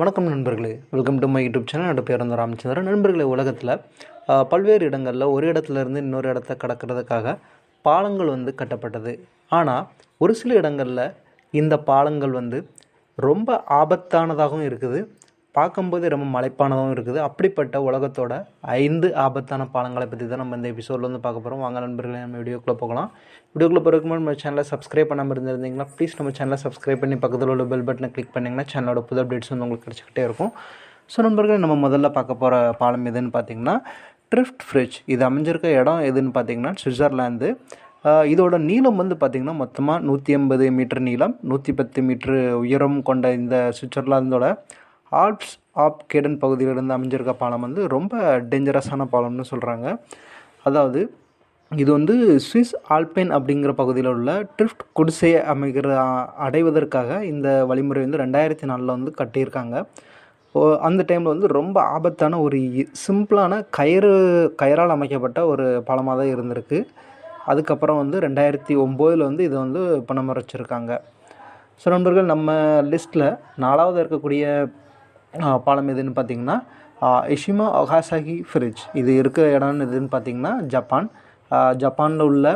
வணக்கம் நண்பர்களே. Welcome to my YouTube channel என்னோட பேர் வந்து ராமச்சந்திரன். நண்பர்களே உலகத்தில் பல்வேறு இடங்களில் ஒரு இடத்துல இருந்து இன்னொரு இடத்த கடக்கிறதுக்காக பாலங்கள் வந்து கட்டப்பட்டது. ஆனால் ஒரு சில இடங்களில் இந்த பாலங்கள் வந்து ரொம்ப ஆபத்தானதாகவும் இருக்குது. பார்க்கும்போது ரொம்ப மலைப்பானதாகவும் இருக்குது. அப்படிப்பட்ட உலகத்தோட ஐந்து ஆபத்தான பாலங்களை பற்றி தான் நம்ம இந்த எபிசோடில் வந்து பார்க்க போகிறோம் வாங்க நண்பர்களே நம்ம வீடியோக்குள்ளே போகலாம். வீடியோக்குள்ளே போகிறதுக்கு முன்னாடி நம்ம சேனலை சப்ஸ்கிரைப் பண்ணாமல் இருந்திருந்தீங்கன்னா ப்ளீஸ் நம்ம சேனலை சப்ஸ்கிரைப் பண்ணி பக்கத்தில் உள்ள பெல் பட்டனை கிளிக் பண்ணிங்கன்னா சேனலோட புது அப்டேட்ஸ் வந்து உங்களுக்கு கிடச்சிக்கிட்டே இருக்கும். ஸோ நண்பர்களே நம்ம முதல்ல பார்க்க போகிற பாலம் எதுன்னு பார்த்தீங்கன்னா ட்ரிஃப்ட் ஃப்ரிட்ஜ் இது அமைஞ்சிருக்க இடம் எதுன்னு பார்த்தீங்கன்னா சுவிட்சர்லாந்து இதோட நீளம் வந்து பார்த்திங்கன்னா மொத்தமாக நூற்றி ஐம்பது மீட்டர் நீளம் நூற்றி பத்து மீட்ரு உயரம் கொண்ட இந்த சுவிட்சர்லாந்தோட ஆல்ப்ஸ் ஆப் கேடன் பகுதியிலிருந்து அமைஞ்சிருக்க பாலம் வந்து ரொம்ப டேஞ்சரஸான பாலம்னு சொல்கிறாங்க அதாவது இது வந்து சுவிஸ் ஆல்பைன் அப்படிங்கிற பகுதியில் உள்ள ட்ரிஃப்ட் குடிசையை அமைக்கிற அடைவதற்காக இந்த வழிமுறை வந்து ரெண்டாயிரத்தி நாலில் வந்து கட்டியிருக்காங்க. ஓ, அந்த டைமில் வந்து ரொம்ப ஆபத்தான ஒரு சிம்பிளான கயிறு கயிறால் அமைக்கப்பட்ட ஒரு பாலமாக தான் இருந்திருக்கு. அதுக்கப்புறம் வந்து ரெண்டாயிரத்தி ஒம்போதில் வந்து இதை வந்து பணமறைச்சிருக்காங்க ஸோ நண்பர்கள் நம்ம லிஸ்ட்டில் நாலாவது இருக்கக்கூடிய பாலம் எதுன்னு பார்த்தீங்கன்னா இஷிமா ஒகாசாகி ஃப்ரிட்ஜ் இது இருக்கிற இடம் எதுன்னு பார்த்தீங்கன்னா ஜப்பான் ஜப்பானில் உள்ள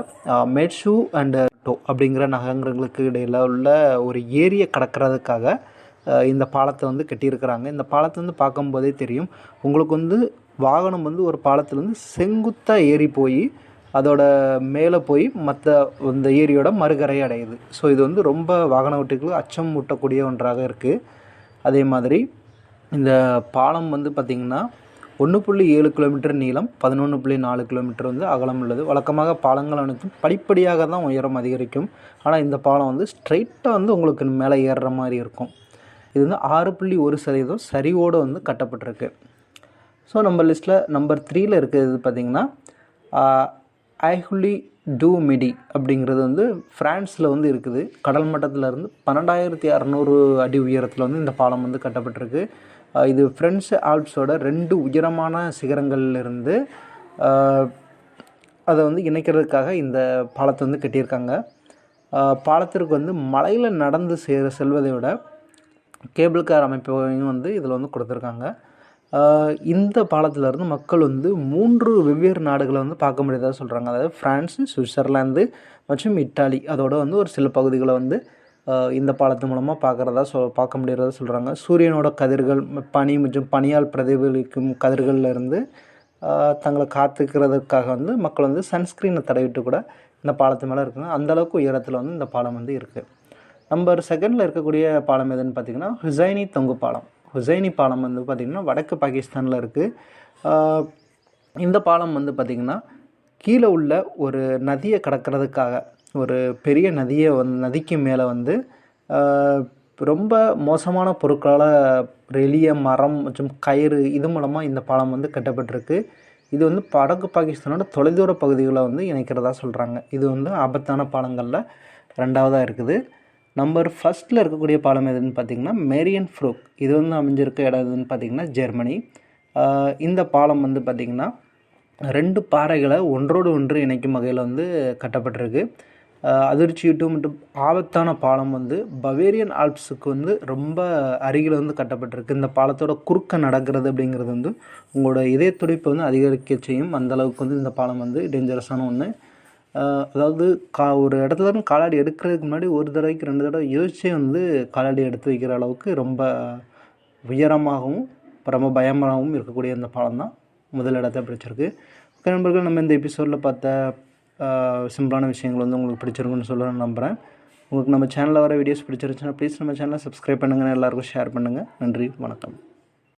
மெட்ஷு அண்ட் டோ அப்படிங்கிற நகரங்களுக்கு இடையில் உள்ள ஒரு ஏரியை கடக்கிறதுக்காக இந்த பாலத்தை வந்து கட்டியிருக்கிறாங்க. இந்த பாலத்தை வந்து பார்க்கும்போதே தெரியும். உங்களுக்கு வந்து வாகனம் வந்து ஒரு பாலத்துலேருந்து செங்குத்தாக ஏறி போய் அதோட மேலே போய் மற்ற இந்த ஏரியோட மறுகரை அடையுது. ஸோ இது வந்து ரொம்ப வாகன ஓட்டிகளுக்கு அச்சம் ஊட்டக்கூடிய ஒன்றாக இருக்குது அதே மாதிரி இந்த பாலம் வந்து பார்த்திங்கன்னா ஒன்று புள்ளி ஏழு கிலோமீட்டர் நீளம் பதினொன்று புள்ளி நாலு கிலோமீட்டர் வந்து அகலம் உள்ளது. வழக்கமாக பாலங்கள் அனைத்தும் படிப்படியாக தான் உயரம் அதிகரிக்கும். ஆனால் இந்த பாலம் வந்து ஸ்ட்ரைட்டாக வந்து உங்களுக்கு மேலே ஏறுற மாதிரி இருக்கும். இது வந்து ஆறு புள்ளி ஒரு சதவீதம் சரிவோடு வந்து கட்டப்பட்டிருக்கு. ஸோ நம்ம லிஸ்ட்டில் நம்பர் த்ரீயில் இருக்கிறது பார்த்திங்கன்னா ஐஹுலி டூ மிடி அப்படிங்கிறது வந்து ஃப்ரான்ஸில் வந்து இருக்குது. கடல் மட்டத்தில் இருந்து பன்னெண்டாயிரத்தி அறநூறு அடி உயரத்தில் வந்து இந்த பாலம் வந்து கட்டப்பட்டிருக்கு. இது ஃப்ரெண்ட்ஸ் ஆல்ப்ஸோட ரெண்டு உயரமான சிகரங்கள்லேருந்து அதை வந்து இணைக்கிறதுக்காக இந்த பாலத்தை வந்து கட்டியிருக்காங்க. பாலத்திற்கு வந்து மலையில் நடந்து சேர செல்வதை விட கேபிள் கார் அமைப்பையும் வந்து இதில் வந்து கொடுத்துருக்காங்க. இந்த பாலத்துல இருந்து மக்கள் வந்து மூன்று வெவ்வேறு நாடுகளை வந்து பார்க்க முடியாததாக சொல்கிறாங்க அதாவது ஃப்ரான்ஸு சுவிட்சர்லாந்து மற்றும் இட்டாலி அதோட வந்து ஒரு சில பகுதிகளை வந்து இந்த பாலத்து மூலமாக பார்க்குறதா சொ பார்க்க முடிகிறதா சொல்கிறாங்க சூரியனோட கதிர்கள் பனி மற்றும் பனியால் பிரதிபலிக்கும் கதிர்கள்லேருந்து தங்களை காத்துக்கிறதுக்காக வந்து மக்கள் வந்து சன்ஸ்க்ரீனை தடவிட்டு கூட இந்த பாலத்து மேலே இருக்குங்க. அந்த அளவுக்கு உயரத்தில் வந்து இந்த பாலம் வந்து இருக்குது நம்பர் செகண்டில் இருக்கக்கூடிய பாலம் எதுன்னு பார்த்திங்கன்னா ஹுசைனி தொங்கு பாலம். ஹுசைனி பாலம் வந்து பார்த்திங்கன்னா வடக்கு பாகிஸ்தானில் இருக்குது இந்த பாலம் வந்து பார்த்திங்கன்னா கீழே உள்ள ஒரு நதியை கடக்கிறதுக்காக ஒரு பெரிய நதியை வந் நதிக்கு மேலே வந்து ரொம்ப மோசமான பொருட்களால் எளிய மரம் மற்றும் கயிறு இது மூலமாக இந்த பாலம் வந்து கட்டப்பட்டிருக்கு. இது வந்து வடக்கு பாகிஸ்தானோட தொலைதூர பகுதிகளை வந்து இணைக்கிறதா சொல்கிறாங்க இது வந்து ஆபத்தான பாலங்களில் ரெண்டாவதாக இருக்குது. நம்பர் ஃபஸ்ட்டில் இருக்கக்கூடிய பாலம் எதுன்னு பார்த்தீங்கன்னா மேரியன் ஃப்ரூக். இது வந்து அமைஞ்சிருக்க இடம் எதுன்னு பார்த்தீங்கன்னா ஜெர்மனி. இந்த பாலம் வந்து பார்த்திங்கன்னா ரெண்டு பாறைகளை ஒன்றோடு ஒன்று இணைக்கும் வகையில் வந்து கட்டப்பட்டிருக்கு. அதிர்ச்சியூட்டும் மற்றும் ஆபத்தான பாலம் வந்து பவேரியன் ஆல்ப்ஸுக்கு வந்து ரொம்ப அருகில் வந்து கட்டப்பட்டிருக்கு. இந்த பாலத்தோட குறுக்க நடக்கிறது அப்படிங்கிறது வந்து உங்களோட இதய துடிப்பை வந்து அதிகரிக்க செய்யும். அந்த அளவுக்கு வந்து இந்த பாலம் வந்து டேஞ்சரஸான ஒன்று அதாவது கா ஒரு இடத்துல இருந்து காலாடி எடுக்கிறதுக்கு முன்னாடி ஒரு தடவைக்கு ரெண்டு தடவை யோசிச்சே வந்து காலாடி எடுத்து வைக்கிற அளவுக்கு ரொம்ப உயரமாகவும் ரொம்ப பயமாகவும் இருக்கக்கூடிய இந்த பாலம் தான் முதல் இடத்த பிடிச்சிருக்கு. ஓகே நண்பர்கள் நம்ம இந்த எபிசோடில் பார்த்த சிம்பிளான விஷயங்கள் வந்து உங்களுக்கு பிடிச்சிருக்குன்னு சொல்ல நான் நம்புகிறேன் உங்களுக்கு நம்ம சேனலில் வர வீடியோஸ் பிடிச்சிருச்சுன்னா ப்ளீஸ் நம்ம சேனலை சப்ஸ்கிரைப் பண்ணுங்கள் எல்லாருக்கும் ஷேர் பண்ணுங்கள் நன்றி. வணக்கம்.